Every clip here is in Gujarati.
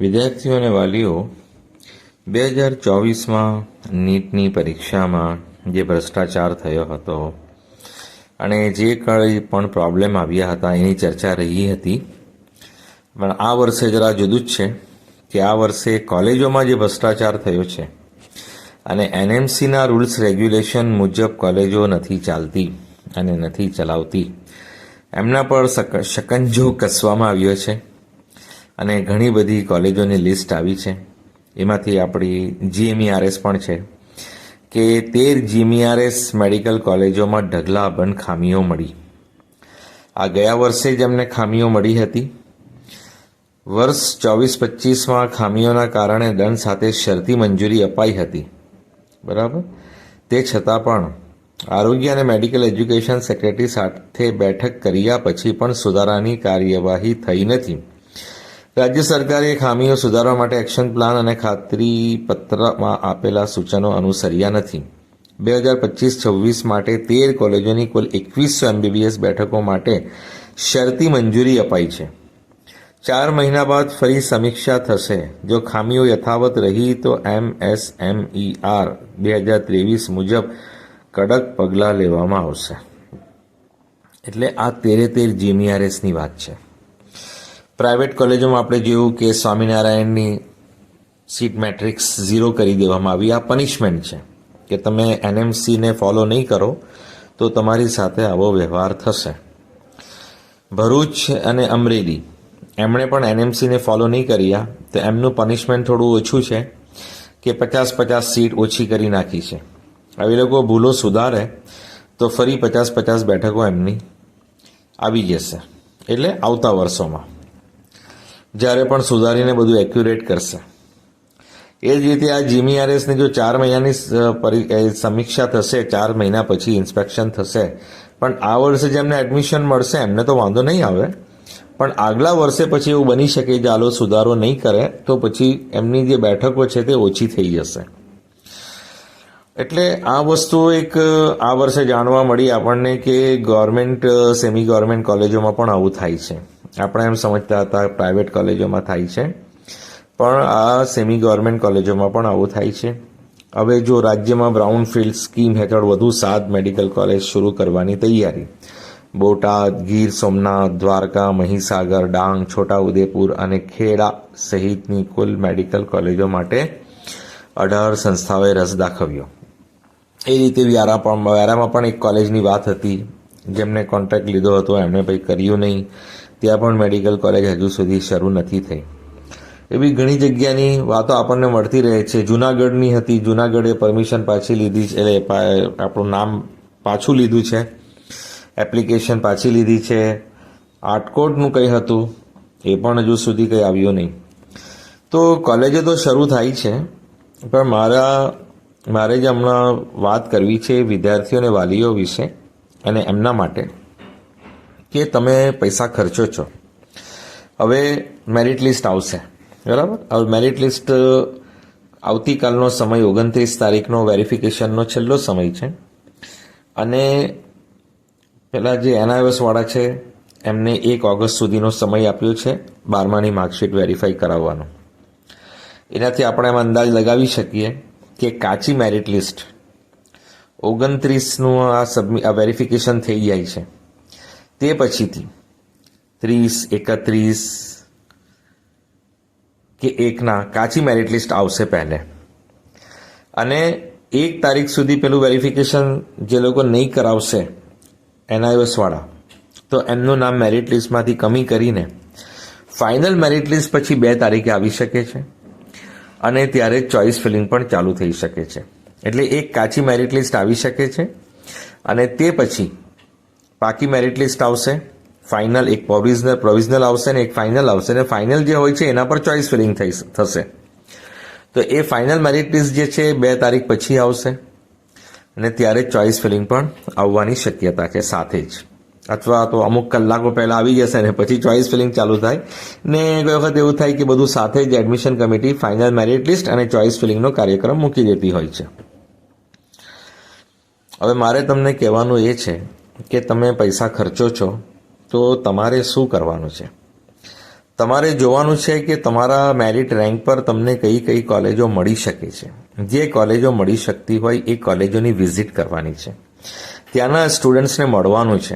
વિદ્યાર્થીઓ અને વાલીઓ, બે હજાર ચોવીસમાં નીટની પરીક્ષામાં જે ભ્રષ્ટાચાર થયો હતો અને જે કંઈ પણ પ્રોબ્લેમ આવ્યા હતા, એની ચર્ચા રહી હતી. પણ આ વર્ષે જરા જુદું જ છે કે આ વર્ષે કોલેજોમાં જે ભ્રષ્ટાચાર થયો છે અને એનએમસીના રૂલ્સ રેગ્યુલેશન મુજબ કોલેજો નથી ચાલતી અને નથી ચલાવતી, એમના પર શકંજો કસવામાં આવ્યો છે. અને ઘણી બધી કોલેજોની લિસ્ટ આવી છે. એમાંથી આપણી જીએમઈઆરએસ પણ છે કે તેર જીએમઈઆરએસ મેડિકલ કોલેજોમાં ઢગલાબંધ ખામીઓ મળી. આ ગયા વર્ષે જ એમને ખામીઓ મળી હતી. વર્ષ ચોવીસ પચીસમાં ખામીઓના કારણે દંડ સાથે શરતી મંજૂરી અપાઈ હતી. બરાબર? તે છતાં પણ આરોગ્ય અને મેડિકલ એજ્યુકેશન સેક્રેટરી સાથે બેઠક કર્યા પછી પણ સુધારાની કાર્યવાહી થઈ નથી. રાજ્ય સરકારે ખામીઓ સુધારવા માટે એક્શન પ્લાન અને ખાતરી પત્રમાં આપેલા સૂચનો અનુસર્યા નથી. બે હજાર પચીસ છવ્વીસ માટે તેર કોલેજોની કુલ એકવીસો એમબીબીએસ બેઠકો માટે શરતી મંજૂરી અપાઈ છે. ચાર મહિના બાદ ફરી સમીક્ષા થશે. જો ખામીઓ યથાવત રહી તો એમ એસ એમ ઇ આર બે હજાર ત્રેવીસ મુજબ કડક પગલાં લેવામાં આવશે. એટલે આ તેરે તેર જીએમઈઆરએસની વાત છે. પ્રાઇવેટ કોલેજોમાં આપણે જોયું કે સ્વામિનારાયણની સીટ મેટ્રિક્સ ઝીરો કરી દેવામાં આવી. આ પનિશમેન્ટ છે કે તમે એનએમસીને ફોલો નહીં કરો તો તમારી સાથે આવો વ્યવહાર થશે. ભરૂચ અને અમરેલી, એમણે પણ એનએમસીને ફોલો નહીં કર્યા, તો એમનું પનિશમેન્ટ થોડું ઓછું છે કે પચાસ પચાસ સીટ ઓછી કરી નાખી છે. હવે લોકો ભૂલો સુધારે તો ફરી પચાસ પચાસ બેઠકો એમની આવી જશે. એટલે આવતા વર્ષોમાં. જ્યારે પણ સુધારીને બધું એક્યુરેટ કરશે. એ જ રીતે આ જીમીઆરએસની જો ચાર મહિનાની સમીક્ષા થશે, ચાર મહિના પછી ઇન્સ્પેક્શન થશે, પણ આ વર્ષે જેમને એડમિશન મળશે, એમને તો વાંધો નહીં આવે. પણ આગલા વર્ષે પછી એવું બની શકે કે આલો સુધારો નહીં કરે, તો પછી એમની જે બેઠકો છે તે ઓછી થઈ જશે. એટલે આ વસ્તુ એક આ વર્ષે જાણવા મળી આપણને કે ગવર્મેન્ટ સેમી ગવર્મેન્ટ કોલેજોમાં પણ આવું થાય છે. આપણે એમ સમજતા હતા પ્રાઇવેટ કોલેજોમાં થાય છે. પણ આ સેમી ગવર્મેન્ટ કોલેજોમાં પણ આવું થાય છે. હવે જો રાજ્યમાં બ્રાઉન ફિલ્ડ સ્કીમ હેઠળ વધુ સાત મેડિકલ કોલેજ શરૂ કરવાની તૈયારી. બોટાદ, ગીર સોમનાથ, દ્વારકા, મહીસાગર, ડાંગ, છોટાઉદેપુર અને ખેડા સહિતની કુલ મેડિકલ કોલેજો માટે અઢાર સંસ્થાઓએ રસ દાખવ્યો. એ રીતે વ્યારા પણ વ્યારામાં પણ એક કોલેજની વાત હતી. જેમને કોન્ટ્રાક્ટ લીધો હતો એમણે કંઈ કર્યું નહીં. ત્યાં પણ મેડિકલ કોલેજ હજુ સુધી શરૂ નથી થઈ. એવી ઘણી જગ્યાની વાતો આપણને મળતી રહે છે. જુનાગઢની હતી. જુનાગઢે પરમિશન પાછી લીધી છે. એટલે આપણું નામ પાછું લીધું છે. એપ્લિકેશન પાછી લીધી છે. આટકોટનું કંઈ હતું, એ પણ હજુ સુધી કંઈ આવ્યું નહીં. તો કોલેજો તો શરૂ થાય છે. પણ મારા, મારે જે હમણાં વાત કરવી છે વિદ્યાર્થીઓ અને વાલીઓ વિશે અને એમના માટે. કે તમે પૈસા ખર્ચો છો. હવે મેરિટ લિસ્ટ આવશે. બરાબર? હવે મેરિટ લિસ્ટ આવતીકાલનો સમય ઓગણત્રીસ તારીખનો વેરિફિકેશનનો છેલ્લો સમય છે. અને પેલા જે એનઆઈએસવાળા છે, એમને એક ઓગસ્ટ સુધીનો સમય આપ્યો છે, બારમાની માર્કશીટ વેરીફાઈ કરાવવાનો. એનાથી આપણે એમ અંદાજ લગાવી શકીએ કે કાચી મેરિટ લિસ્ટ ઓગણત્રીસનું આ સબમિ વેરિફિકેશન થઈ જાય છે. તે પછીથી ત્રીસ, એકત્રીસ કે એકના કાચી મેરિટ લિસ્ટ આવશે પહેલે. અને એક તારીખ સુધી પેલું વેરિફિકેશન જે લોકો નહીં કરાવશે એનઆઈઓસવાળા તો એમનું નામ મેરિટ લિસ્ટમાંથી કમી કરીને ફાઇનલ મેરિટ લિસ્ટ પછી બે તારીખે આવી શકે છે અને ત્યારે ચોઇસ ફિલિંગ પણ ચાલુ થઈ શકે છે. એટલે એક કાચી મેરિટ લિસ્ટ આવી શકે છે અને તે પછી પાકી મેરિટ લિસ્ટ આવશે. ફાઇનલ એક પ્રોવિઝનલ પ્રોવિઝનલ આવશે ને એક ફાઇનલ આવશે ને ફાઇનલ જે હોય છે એના પર ચોઇસ ફિલિંગ થઈ થશે. તો એ ફાઇનલ મેરિટ લિસ્ટ જે છે બે તારીખ પછી આવશે. અને ત્યારે ચોઇસ ફિલિંગ પણ આવવાની શક્યતા છે સાથે જ. અથવા તો અમુક કલાકો પહેલાં આવી જશે ને પછી ચોઇસ ફિલિંગ ચાલુ થાય. ને કોઈ વખત એવું થાય કે બધું સાથે જ admission committee final merit list અને ચોઇસ ફિલિંગનો કાર્યક્રમ મૂકી દેતી હોય છે. હવે મારે તમને કહેવાનું એ છે કે તમે પૈસા ખર્ચો છો, તો તમારે શું કરવાનું છે? તમારે જોવાનું છે કે તમારા મેરિટ રેન્ક પર તમને કઈ કઈ કોલેજો મળી શકે છે. જે કોલેજો મળી શકતી હોય એ કોલેજોની વિઝિટ કરવાની છે. ત્યાંના સ્ટુડન્ટ્સને મળવાનું છે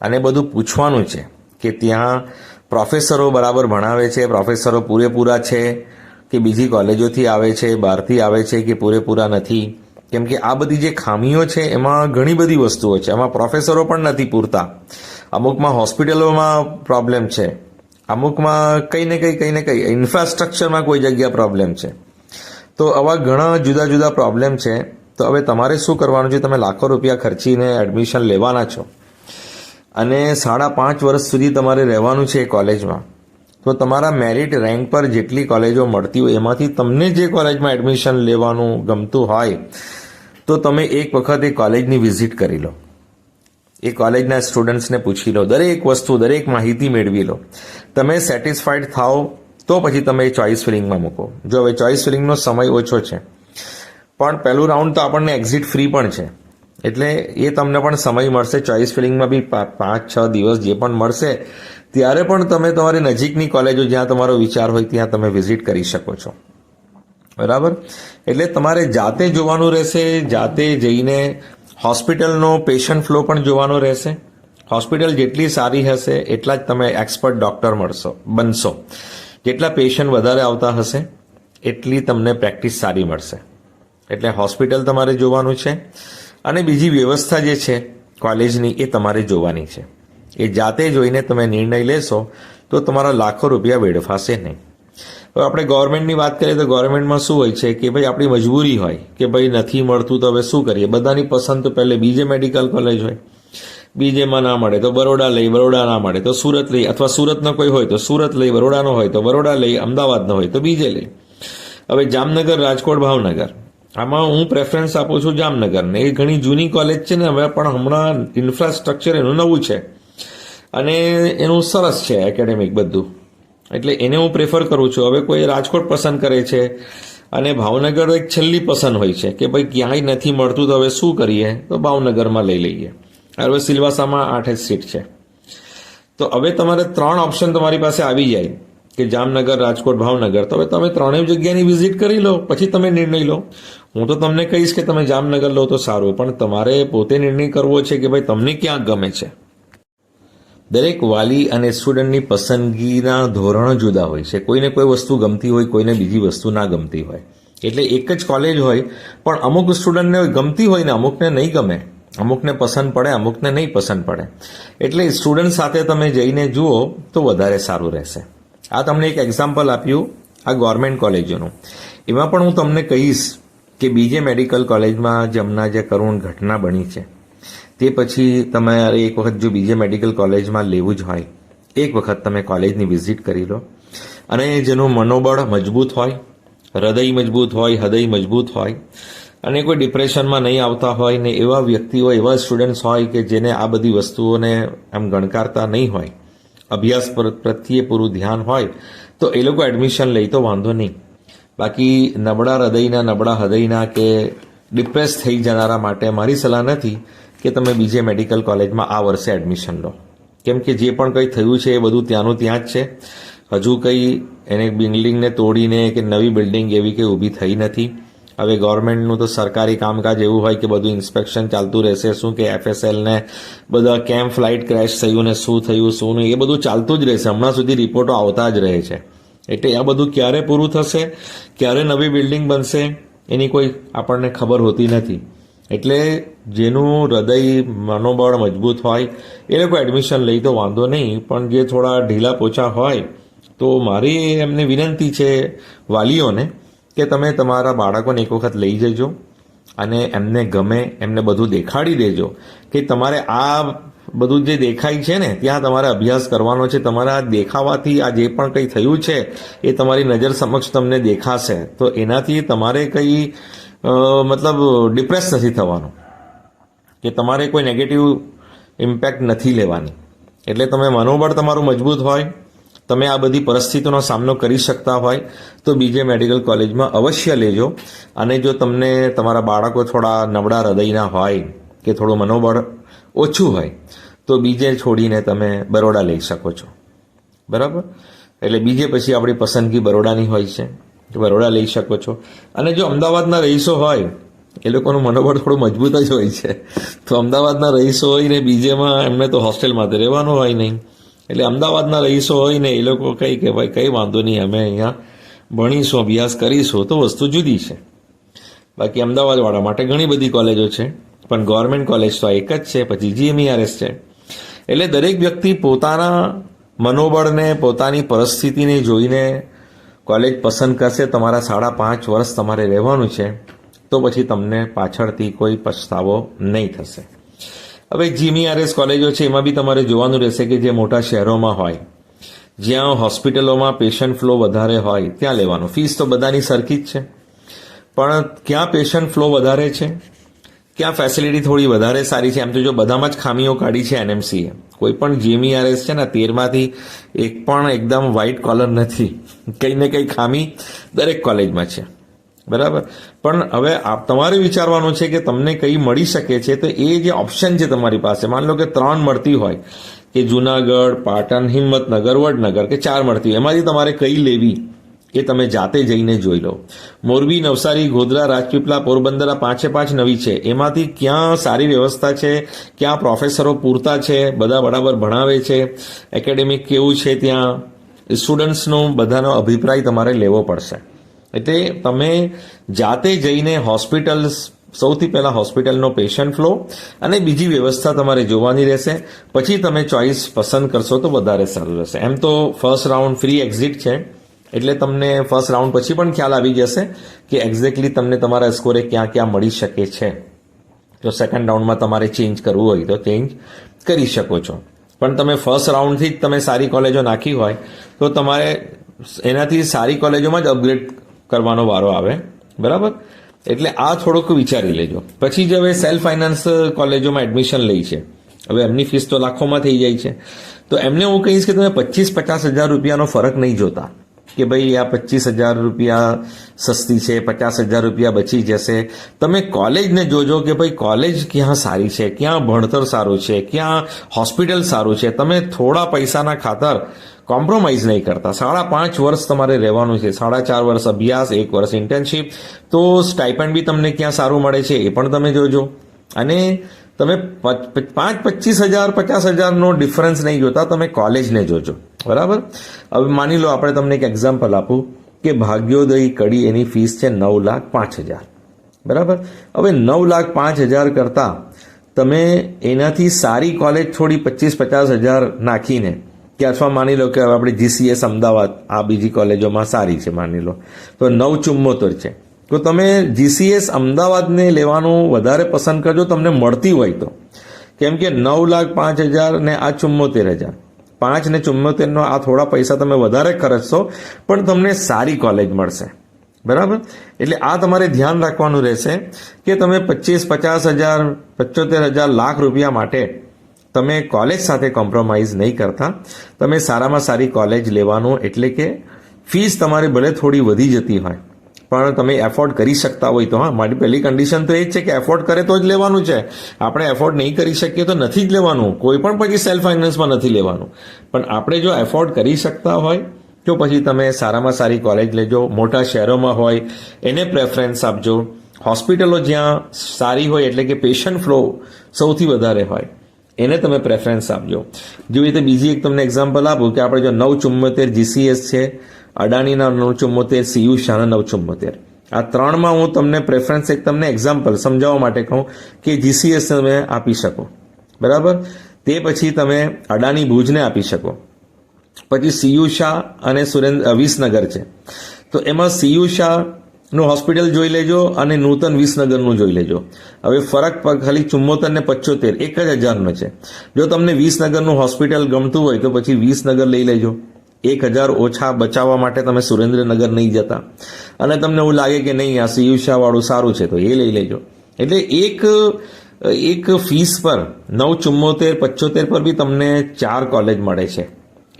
અને બધું પૂછવાનું છે કે ત્યાં પ્રોફેસરો બરાબર ભણાવે છે પ્રોફેસરો પૂરેપૂરા છે કે બીજી કોલેજોથી આવે છે, બહારથી આવે છે કે પૂરેપૂરા નથી? કેમ કે આ બધી જે ખામીઓ છે, એમાં ઘણી બધી વસ્તુઓ છે. એમાં પ્રોફેસરો પણ નથી પૂરતા. અમુકમાં હોસ્પિટલોમાં પ્રોબ્લેમ છે. અમુકમાં કંઈ ને કંઈ કંઈ ને કંઈ, ઇન્ફ્રાસ્ટ્રક્ચરમાં કોઈ જગ્યા પ્રોબ્લેમ છે. તો આવા ઘણા જુદા જુદા પ્રોબ્લેમ છે. તો હવે તમારે શું કરવાનું છે? તમે લાખો રૂપિયા ખર્ચીને એડમિશન લેવાના છો. અને સાડા પાંચ વર્ષ સુધી તમારે રહેવાનું છે એ કોલેજમાં. તો તમારા મેરિટ રેન્ક પર જેટલી કોલેજો મળતી હોય, એમાંથી તમને જે કોલેજમાં એડમિશન લેવાનું ગમતું હોય તો તમે એક વખત એ કોલેજની વિઝિટ કરી લો. એ કોલેજના સ્ટુડન્ટ્સને પૂછી લો, દરેક વસ્તુ, દરેક માહિતી મેળવી લો. તમે સેટિસ્ફાઈડ થાઓ તો પછી તમે એ ચોઇસ ફિલિંગમાં મૂકો. જો હવે ચોઇસ ફિલિંગનો સમય ઓછો છે. પણ પહેલું રાઉન્ડ તો આપણને એક્ઝિટ ફ્રી પણ છે. એટલે એ તમને પણ સમય મળશે. ચોઇસ ફિલિંગમાં બી પાંચ, છ દિવસ જે પણ મળશે, ત્યારે પણ તમે તમારી નજીકની કોલેજો જ્યાં તમારો વિચાર હોય ત્યાં તમે વિઝિટ કરી શકો છો. બરાબર? એટલે તમારે જાતે જોવાનું રહેશે, જાતે જઈને હોસ્પિટલનો પેશન્ટ ફ્લો પણ જોવાનો રહેશે. હોસ્પિટલ જેટલી સારી હશે, એટલા જ તમે એક્સપર્ટ ડૉક્ટર મળશો, બનશો. જેટલા પેશન્ટ વધારે આવતા હશે, એટલી તમને પ્રેક્ટિસ સારી મળશે. એટલે હોસ્પિટલ તમારે જોવાનું છે. અને બીજી વ્યવસ્થા જે છે, કોલેજની, એ તમારે જોવાની છે. એ જાતે જોઈને તમે નિર્ણય લેશો, તો તમારા લાખો રૂપિયા વેડફાશે નહીં. હવે આપણે ગવર્મેન્ટની વાત કરીએ તો ગવર્મેન્ટમાં શું હોય છે કે ભાઈ આપણી મજબૂરી હોય કે ભાઈ નથી મળતું તો હવે શું કરીએ? બધાની પસંદ તો પહેલે બીજે મેડિકલ કોલેજ હોય. બીજેમાં ના મળે તો બરોડા લઈ, બરોડા ના મળે તો સુરત લઈ અથવા સુરતનો કોઈ હોય તો સુરત લઈ, બરોડાનો હોય તો બરોડા લઈ, અમદાવાદનો હોય તો બીજે લઈ. હવે જામનગર, રાજકોટ, ભાવનગર. આમાં હું પ્રેફરન્સ આપું છું જામનગરને. એ ઘણી જૂની કોલેજ છે ને હવે પણ હમણાં ઇન્ફ્રાસ્ટ્રક્ચર એનું નવું છે. અને એનું સરસ છે એકેડેમિક બધું. એટલે એને હું પ્રેફર કરું છું. હવે કોઈ રાજકોટ પસંદ કરે છે અને ભાવનગર એક છેલ્લી પસંદ હોય છે કે ભાઈ ક્યાંય નથી મળતું તો હવે શું કરીએ? તો ભાવનગરમાં લઈ લઈએ. હવે સિલવાસામાં આઠ સીટ છે. તો હવે તમારે ત્રણ ઓપ્શન તમારી પાસે આવી જાય કે જામનગર, રાજકોટ, ભાવનગર. તો હવે તમે ત્રણેય જગ્યાની વિઝિટ કરી લો, પછી તમે નિર્ણય લો. હું તો તમને કહીશ કે તમે જામનગર લો તો સારું, પણ તમારે પોતે નિર્ણય કરવો છે કે ભાઈ તમને ક્યાં ગમે છે? દરેક વાલી અને સ્ટુડન્ટની પસંદગીના ધોરણો જુદા હોય છે. કોઈને કોઈ વસ્તુ ગમતી હોય, કોઈને બીજી વસ્તુ ના ગમતી હોય. એટલે એક જ કોલેજ હોય, પણ અમુક સ્ટુડન્ટને ગમતી હોય ને અમુકને નહીં ગમે. અમુકને પસંદ પડે, અમુકને નહીં પસંદ પડે. એટલે સ્ટુડન્ટ સાથે તમે જઈને જુઓ તો વધારે સારું રહેશે. આ તમને એક એક્ઝામ્પલ આપ્યું, આ ગવર્મેન્ટ કોલેજોનું એમાં પણ હું તમને કહીશ કે બીજે મેડિકલ કોલેજમાં જે હમણાં જે કરુણ ઘટના બની છે. તે પછી તમારે એક વખત જો બીજે મેડિકલ કોલેજમાં લેવું જ હોય, એક વખત તમે કોલેજની વિઝિટ કરી લો. અને જેનું મનોબળ મજબૂત હોય, હૃદય મજબૂત હોય, હૃદય મજબૂત હોય, અને કોઈ ડિપ્રેશનમાં નહીં આવતા હોય, ને એવા વ્યક્તિઓ, એવા સ્ટુડન્ટ્સ હોય કે જેને આ બધી વસ્તુઓને આમ ગણકારતા નહીં હોય, અભ્યાસ પર, પ્રત્યે પૂરું ધ્યાન હોય, તો એ લોકો એડમિશન લે તો વાંધો નહીં. બાકી નબળા હૃદયના નબળા હૃદયના કે ડિપ્રેસ થઈ જનારા માટે મારી સલાહ નથી કે તમે બીજે મેડિકલ કોલેજમાં આ વર્ષે એડમિશન લો. કેમ કે જે પણ કંઈ થયું છે એ બધું ત્યાંનું ત્યાં જ છે. હજુ કંઈ એને બિલ્ડિંગને તોડીને કે નવી બિલ્ડિંગ એવી કંઈ ઊભી થઈ નથી. હવે ગવર્મેન્ટનું તો સરકારી કામકાજ એવું હોય કે બધું ઇન્સ્પેક્શન ચાલતું રહેશે, શું કે એફએસએલને બધા કેમ ફ્લાઇટ ક્રેશ થયું ને શું થયું, શું નહીં, એ બધું ચાલતું જ રહેશે. હમણાં સુધી રિપોર્ટો આવતા જ રહે છે. એટલે આ બધું ક્યારે પૂરું થશે, ક્યારે નવી બિલ્ડિંગ બનશે, એની કોઈ આપણને ખબર હોતી નથી. એટલે જેનું હૃદય મનોબળ મજબૂત હોય, એ લોકો એડમિશન લઈ તો વાંધો નહીં, પણ જે થોડા ઢીલા પોચા હોય, તો મારી એમને વિનંતી છે વાલીઓને કે તમે તમારા બાળકોને એક વખત લઈ જજો અને એમને ગમે એમને બધું દેખાડી દેજો કે તમારે આ બધું જે દેખાય છે ને, ત્યાં તમારે અભ્યાસ કરવાનો છે, તમારા દેખાવાથી આ જે પણ કંઈ થયું છે, એ તમારી નજર સમક્ષ તમને દેખાશે. તો એનાથી તમારે કંઈ મતલબ ડિપ્રેસ નથી થવાનું. કે તમારે કોઈ નેગેટિવ ઇમ્પેક્ટ નથી લેવાની. એટલે તમે મનોબળ તમારું મજબૂત હોય, તમે આ બધી પરિસ્થિતિનો સામનો કરી શકતા હોય, તો બીજે મેડિકલ કોલેજમાં અવશ્ય લેજો. અને જો તમને તમારા બાળકો થોડા નબળા હૃદયના હોય, કે થોડું મનોબળ ઓછું હોય, તો બીજે છોડીને તમે બરોડા લઈ શકો છો. બરાબર? એટલે બીજે પછી આપણી પસંદગી બરોડાની હોય છે. બરોડા લઈ શકો છો. અને જો અમદાવાદના રહીશો હોય, એ લોકોનું મનોબળ થોડું મજબૂત જ હોય છે. તો અમદાવાદના રહીશો હોય ને બીજેમાં એમને તો હોસ્ટેલમાં તો રહેવાનું હોય નહીં. એટલે અમદાવાદના રહીશો હોય ને એ લોકો કંઈ કે ભાઈ, કંઈ વાંધો નહીં, અમે અહીંયા ભણીશું, અભ્યાસ કરીશું, તો વસ્તુ જુદી છે. બાકી અમદાવાદવાળા માટે ઘણી બધી કોલેજો છે, પણ ગવર્મેન્ટ કોલેજ તો એક જ છે, પછી જીએમઈઆરએસ છે. એટલે દરેક વ્યક્તિ પોતાના મનોબળને, પોતાની પરિસ્થિતિને જોઈને કોલેજ પસંદ કરશે, તમારા સાડા પાંચ વર્ષ તમારે રહેવાનું છે, તો પછી તમને પાછળથી કોઈ પછતાવો નહીં થશે. હવે જીમીઆરએસ કોલેજો છે, એમાં બી તમારે જોવાનું રહેશે કે જે મોટા શહેરોમાં હોય, જ્યાં હોસ્પિટલોમાં પેશન્ટ ફ્લો વધારે હોય, ત્યાં લેવાનું. ફીસ તો બધાની સરખી જ છે. પણ ક્યાં પેશન્ટ ફ્લો વધારે છે? ક્યાં ફેસિલિટી થોડી વધારે સારી છે. એમ તો જો બધામાં જ ખામીઓ કાઢી છે એનએમસીએ કોઈ પણ જીએમઈઆરએસ છે ને, તેરમાંથી એક પણ એકદમ વ્હાઇટ કોલર નથી. કંઈ ને કંઈ ખામી દરેક કોલેજમાં છે. બરાબર? પણ હવે આપ તમારે વિચારવાનું છે કે તમને કઈ મળી શકે છે, તો એ જે ઓપ્શન છે તમારી પાસે, માન લો કે ત્રણ મળતી હોય, કે જુનાગઢ, પાટણ, હિંમતનગર, વડનગર, કે ચાર મળતી હોય, એમાંથી તમારે કઈ લેવી? એ તમે જાતે જઈને જોઈ લો. મોરબી, નવસારી, ગોધરા રાજપીપળા પોરબંદર આ પાંચે પાંચ નવી છે. એમાંથી ક્યાં સારી વ્યવસ્થા છે? ક્યાં પ્રોફેસરો પૂરતા છે? બધા બરાબર ભણાવે છે? એકેડેમિક કેવું છે ત્યાં? સ્ટુડન્ટ્સનો બધાનો અભિપ્રાય તમારે લેવો પડશે. એટલે તમે જાતે જઈને હોસ્પિટલ્સ, સૌથી પહેલાં હોસ્પિટલનો પેશન્ટ ફ્લો અને બીજી વ્યવસ્થા તમારે જોવાની રહેશે. પછી તમે ચોઇસ પસંદ કરશો તો વધારે સારું રહેશે. એમ તો ફર્સ્ટ રાઉન્ડ ફ્રી એક્ઝિટ છે. એટલે તમને ફર્સ્ટ રાઉન્ડ પછી પણ ખ્યાલ આવી જશે કે એક્ઝેક્ટલી તમને તમારા સ્કોરે ક્યાં ક્યાં મળી શકે છે. જો સેકન્ડ રાઉન્ડમાં તમારે ચેન્જ કરવું હોય તો ચેન્જ કરી શકો છો. પણ તમે ફર્સ્ટ રાઉન્ડથી જ તમે સારી કોલેજો નાખી હોય તો તમારે એનાથી સારી કોલેજોમાં જ અપગ્રેડ કરવાનો વારો આવે. બરાબર? એટલે આ થોડુંક વિચારી લેજો. પછી જ હવે સેલ્ફ ફાઇનાન્સ કોલેજોમાં એડમિશન લઈ છે. હવે એમની ફીસ તો લાખોમાં થઈ જાય છે. તો એમને હું કહીશ કે તમે પચીસ પચાસ હજાર રૂપિયાનો ફરક નહીં જોતા. કે ભાઈ આ પચીસ હજાર રૂપિયા સસ્તી છે, પચાસ હજાર રૂપિયા બચી જશે. તમે કોલેજને જોજો કે ભાઈ કોલેજ ક્યાં સારી છે, ક્યાં ભણતર સારું છે, ક્યાં હોસ્પિટલ સારું છે. તમે થોડા પૈસાના ખાતર કોમ્પ્રોમાઇઝ નહીં કરતા. સાડા પાંચ વર્ષ તમારે રહેવાનું છે, સાડા ચાર વર્ષ અભ્યાસ, એક વર્ષ ઇન્ટર્નશીપ. તો સ્ટાઇપેન્ડ બી તમને ક્યાં સારું મળે છે એ પણ તમે જોજો. અને તમે પચ- પાંચ પચીસ હજાર, પચાસ હજારનો ડિફરન્સ નહીં જોતા, તમે કોલેજને જોજો. બરાબર? હવે માની લો આપણે તમને એક એક્ઝામ્પલ આપું કે ભાગ્યોદય કડી એની ફીસ છે નવ લાખ પાંચ હજાર. બરાબર? હવે નવ લાખ પાંચ હજાર કરતાં તમે એનાથી સારી કોલેજ થોડી પચીસ પચાસ હજાર નાખીને, કે અથવા માની લો કે હવે આપણે જીસીએસ અમદાવાદ, આ બીજી કોલેજોમાં સારી છે માની લો, તો નવ ચુમ્મોતેર છે. તો તમે જીસીએસ અમદાવાદને લેવાનું વધારે પસંદ કરજો, તમને મળતી હોય તો. કેમ કે નવ લાખ પાંચ હજાર ને આ ચુમ્મોતેર હજાર. પાંચ ને ચુમ્મોતેરનો આ થોડા પૈસા તમે વધારે ખર્ચશો, પણ તમને સારી કોલેજ મળશે. બરાબર? એટલે આ તમારે ધ્યાન રાખવાનું રહેશે કે તમે પચીસ, પચાસ હજાર, પચોતેર હજાર, લાખ રૂપિયા માટે તમે કોલેજ સાથે કોમ્પ્રોમાઇઝ નહીં કરતા. તમે સારામાં સારી કોલેજ લેવાનું એટલે કે ફીસ તમારી ભલે થોડી વધી જતી હોય પણ તમે એફોર્ડ કરી શકતા હોય તો, હા, મારી પહેલી કન્ડિશન તો એ જ છે કે એફોર્ડ કરે તો જ લેવાનું છે. આપણે એફોર્ડ નહીં કરી શકીએ તો નથી જ લેવાનું. કોઈ પણ પછી સેલ્ફ ફાઇનાન્સમાં નથી લેવાનું. પણ આપણે જો એફોર્ડ કરી શકતા હોય, તો પછી તમે સારામાં સારી કોલેજ લેજો, મોટા શહેરોમાં હોય, એને પ્રેફરન્સ આપજો. હોસ્પિટલો જ્યાં સારી હોય, એટલે કે પેશન્ટ ફ્લો સૌથી વધારે હોય, એને તમે પ્રેફરન્સ આપજો. જેવી રીતે બીજી એક તમને એક્ઝામ્પલ આપું કે આપણે જો નવ ચુમ્મોતેર જીસીએસ છે અડાણીના નવ ચુમ્મોતેર શાહના નવ ચુમ્મોતેર આ ત્રણમાં હું તમને પ્રેફરન્સ એક તમને એક્ઝામ્પલ સમજાવવા માટે કહું કે જીસીએસ તમે આપી શકો. બરાબર? તે પછી તમે અડાણી ભુજને આપી શકો. પછી સીયુ શાહ અને સુરેન્દ્ર વિસનગર છે. તો એમાં સીયુ શાહનું હોસ્પિટલ જોઈ લેજો અને નૂતન વિસનગરનું જોઈ લેજો. હવે ફરક ખાલી ચુમ્મોતેર ને પચોતેર, એક જ હજારનો છે. જો તમને વિસનગરનું હોસ્પિટલ ગમતું હોય તો પછી વિસનગર લઈ લેજો. એક હજાર ઓછા બચાવવા માટે તમે સુરેન્દ્રનગર નહીં જતા. અને તમને એવું લાગે કે નહીં, આ સીયુષાવાળું સારું છે, તો એ લઈ લેજો. એટલે એક એક ફીસ પર નવ ચુમ્મોતેર, પચોતેર પર બી તમને ચાર કોલેજ મળે છે.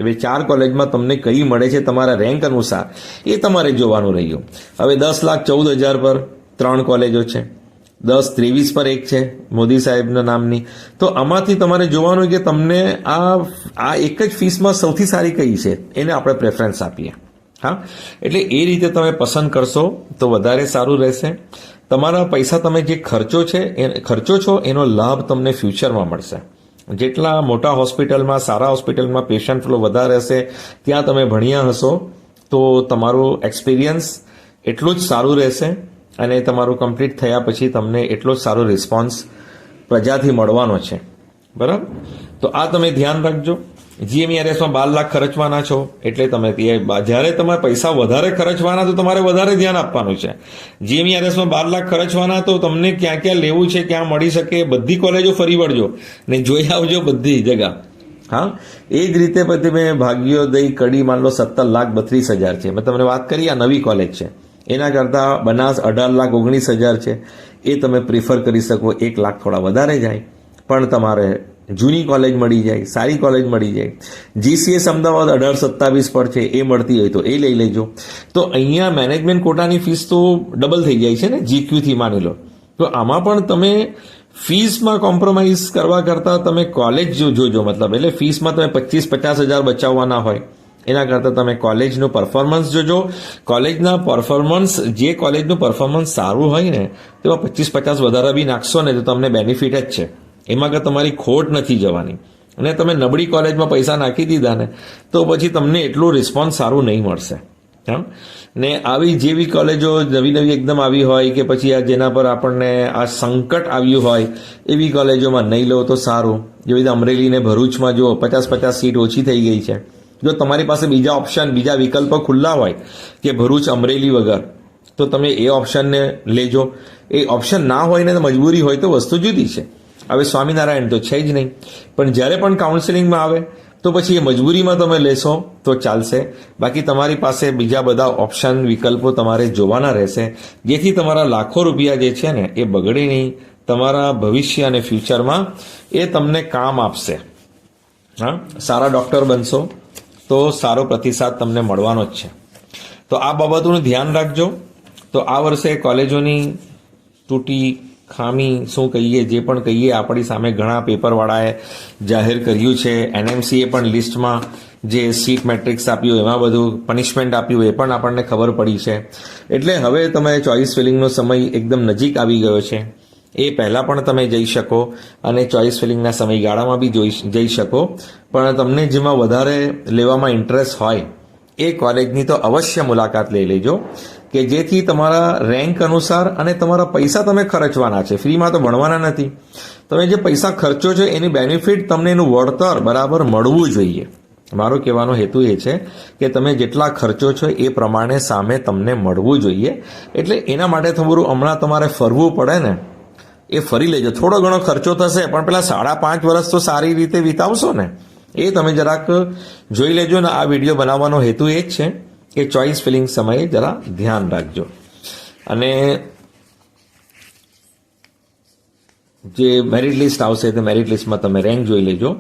હવે ચાર કોલેજમાં તમને કઈ મળે છે તમારા રેન્ક અનુસાર એ તમારે જોવાનું રહ્યું. હવે દસ લાખ ચૌદ હજાર પર ત્રણ કોલેજો છે. દસ, ત્રેવીસ પર એક છે, મોદી સાહેબના નામની. તો આમાંથી તમારે જોવાનું કે તમને આ આ એક જ ફીસમાં સૌથી સારી કઈ છે, એને આપણે પ્રેફરન્સ આપીએ. હા? એટલે એ રીતે તમે પસંદ કરશો તો વધારે સારું રહેશે. તમારા પૈસા તમે જે ખર્ચો છે ખર્ચો છો, એનો લાભ તમને ફ્યુચરમાં મળશે. જેટલા મોટા હોસ્પિટલમાં, સારા હોસ્પિટલમાં પેશન્ટ ફ્લો વધારે હશે, ત્યાં તમે ભણ્યા હશો, તો તમારું એક્સપિરિયન્સ એટલું જ સારું રહેશે. અને તમારું કમ્પ્લીટ થયા પછી તમને એટલો જ સારો રિસ્પોન્સ પ્રજાથી મળવાનો છે. બરાબર? તો આ તમે ધ્યાન રાખજો. જીએમઈઆરએસમાં બાર લાખ ખર્ચવાના છો, એટલે તમે જ્યારે તમારે પૈસા વધારે ખર્ચવાના તો તમારે વધારે ધ્યાન આપવાનું છે. જીએમઈઆરએસમાં બાર લાખ ખર્ચવાના તો તમને ક્યાં ક્યાં લેવું છે, ક્યાં મળી શકે, બધી કોલેજો ફરી વળજો. ને જોઈ આવજો બધી જગા. હા? એ જ રીતે પછી મેં ભાગ્યોદય કડી માન લો સત્તર લાખ બત્રીસ હજાર છે. મેં તમને વાત કરી, આ નવી કોલેજ છે. એના કરતાં બનાસ અઢાર લાખ ઓગણીસ હજાર છે. એ તમે પ્રિફર કરી શકો. એક લાખ થોડા વધારે જાય. પણ તમારે જૂની કોલેજ મળી જાય, સારી કોલેજ મળી જાય. જીસીએસ અમદાવાદ અઢાર સત્તાવીસ પર છે. એ મળતી હોય તો એ લઈ લેજો. તો અહીંયા મેનેજમેન્ટ કોટાની ફીસ તો ડબલ થઈ જાય છે ને? જીક્યુથી માની લો. તો આમાં પણ તમે ફીસમાં કોમ્પ્રોમાઇઝ કરવા કરતાં તમે કોલેજ જોજો. મતલબ એટલે ફીસમાં તમે પચીસ પચાસ હજાર બચાવવાના હોય. એના કરતાં તમે કોલેજનું પરફોર્મન્સ જોજો. કોલેજના પરફોર્મન્સ જે કોલેજનું પરફોર્મન્સ સારું હોય ને, તેમાં પચીસ પચાસ વધારા બી નાખશો ને તો તમને બેનિફિટ જ છે. એમાં કે તમારી ખોટ નથી જવાની. અને તમે નબળી કોલેજમાં પૈસા નાખી દીધા ને, તો પછી તમને એટલું રિસ્પોન્સ સારું નહીં મળશે. હા ને આવી જેવી કોલેજો નવી નવી એકદમ આવી હોય કે પછી આ જેના પર આપણને આ સંકટ આવ્યું હોય, એવી કોલેજોમાં નહીં લો તો સારું. જેવી રીતે અમરેલી ને ભરૂચમાં જો પચાસ પચાસ સીટ ઓછી થઈ ગઈ છે. જો તમારી પાસે બીજા ઓપ્શન બીજા વિકલ્પો ખુલ્લા હોય કે ભરૂચ, અમરેલી વગર, તો તમે એ ઓપ્શનને લેજો. એ ઓપ્શન ના હોય ને મજબૂરી હોય તો વસ્તુ જુદી છે. હવે સ્વામિનારાયણ તો છે જ નહીં. પણ જ્યારે પણ કાઉન્સિલિંગમાં આવે, તો પછી એ મજબૂરીમાં તમે લેશો, તો ચાલશે. બાકી તમારી પાસે બીજા બધા ઓપ્શન વિકલ્પો તમારે જોવાના રહેશે. જેથી તમારા લાખો રૂપિયા જે છે ને, એ બગડે નહીં. તમારા ભવિષ્ય અને ફ્યુચરમાં એ તમને કામ આપશે. હા? સારા ડૉક્ટર બનશો. તો સારો પ્રતિસાદ તમને મળવાનો જ છે. તો આ બાબતોનું ધ્યાન રાખજો. તો આ વર્ષે કોલેજોની તૂટી, ખામી, શું કહીએ, જે પણ કહીએ, આપણી સામે ઘણા પેપરવાળાએ જાહેર કર્યું છે. એનએમસીએ પણ લિસ્ટમાં જે સીટ મેટ્રિક્સ આપ્યું, એમાં બધું પનિશમેન્ટ આપ્યું, એ પણ આપણને ખબર પડી છે. એટલે હવે તમે ચોઇસ ફિલિંગનો સમય એકદમ નજીક આવી ગયો છે. એ પહેલાં પણ તમે જઈ શકો અને ચોઇસ ફિલિંગના સમયગાળામાં બી જોઈ જઈ શકો. પણ તમને જેમાં વધારે લેવામાં ઇન્ટરેસ્ટ હોય એ કોલેજની તો અવશ્ય મુલાકાત લઈ લેજો કે જેથી તમારા રેન્ક અનુસાર અને તમારા પૈસા તમે ખર્ચવાના છે. ફ્રીમાં તો ભણવાના નથી. તમે જે પૈસા ખર્ચો છો એની બેનિફિટ તમને એનું વળતર બરાબર મળવું જોઈએ. મારો કહેવાનો હેતુ એ છે કે તમે જેટલા ખર્ચો છો એ પ્રમાણે સામે તમને મળવું જોઈએ. એટલે એના માટે થોડું હમણાં તમારે ફરવું પડે ને એ ફરી લેજો. થોડો ઘણો ખર્ચો થશે, પણ પેલા સાડા પાંચ વર્ષ તો સારી રીતે વિતાવશો ને. એ તમે જરાક જોઈ લેજો ને. આ વીડિયો બનાવવાનો હેતુ એ જ છે કે ચોઇસ ફિલિંગ સમયે જરા ધ્યાન રાખજો. અને જે મેરિટ લિસ્ટ આવશે તે મેરિટ લિસ્ટમાં તમે રેન્ક જોઈ લેજો.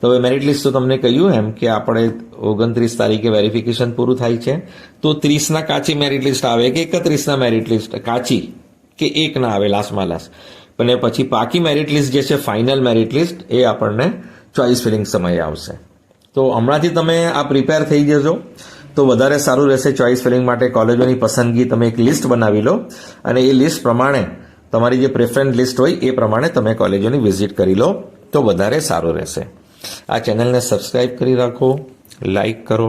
તો હવે મેરિટ લિસ્ટ તો તમને કહ્યું એમ કે આપણે ઓગણત્રીસ તારીખે વેરિફિકેશન પૂરું થાય છે. તો ત્રીસના કાચી મેરિટ લિસ્ટ આવે કે એકત્રીસના મેરિટ લિસ્ટ કાચી કે એક ના આવે લાસ્ટમાં લાસ્ટ અને પછી પાકી મેરિટ લિસ્ટ જે છે ફાઇનલ મેરિટ લિસ્ટ એ આપણને ચોઇસ ફિલિંગ સમયે આવશે. તો હમણાંથી તમે આ પ્રિપેર થઈ જજો. તો વધારે સારું રહેશે ચોઇસ ફિલિંગ માટે કોલેજોની પસંદગી તમે એક લિસ્ટ બનાવી લો અને એ લિસ્ટ પ્રમાણે તમારી જે પ્રેફરન્સ લિસ્ટ હોય એ પ્રમાણે તમે કોલેજોની વિઝિટ કરી લો તો વધારે સારું રહેશે. આ ચેનલને સબસ્ક્રાઇબ કરી રાખો લાઈક કરો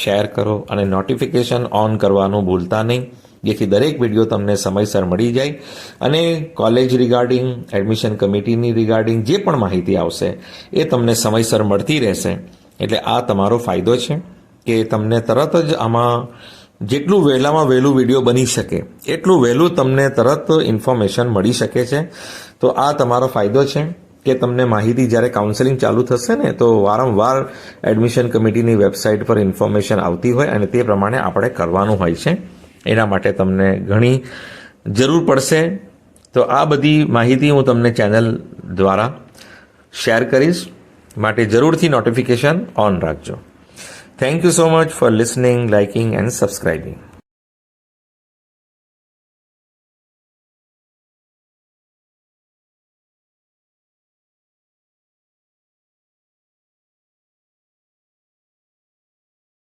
શેર કરો અને નોટિફિકેશન ઓન કરવાનું ભૂલતા નહીં. જેથી દરેક વીડિયો તમને સમયસર મળી જાય અને કોલેજ રિગાર્ડિંગ એડમિશન કમિટીની રિગાર્ડિંગ જે પણ માહિતી આવશે, એ તમને સમયસર મળતી રહેશે. એટલે આ તમારો ફાયદો છે કે તમને તરત જ આમાં જેટલું વહેલામાં વહેલું વીડિયો બની શકે, એટલું વહેલું તમને તરત ઇન્ફોર્મેશન મળી શકે છે. તો આ તમારો ફાયદો છે કે તમને માહિતી જ્યારે કાઉન્સેલિંગ ચાલુ થશે ને, તો વારંવાર એડમિશન કમિટીની વેબસાઇટ પર ઇન્ફોર્મેશન આવતી હોય અને તે પ્રમાણે આપણે કરવાનું હોય છે. એના માટે તમને ઘણી જરૂર પડશે. તો આ બધી માહિતી હું તમને ચેનલ દ્વારા શેર કરીશ. માટે જરૂરથી નોટિફિકેશન ઓન રાખજો. Thank you so much for listening liking and subscribing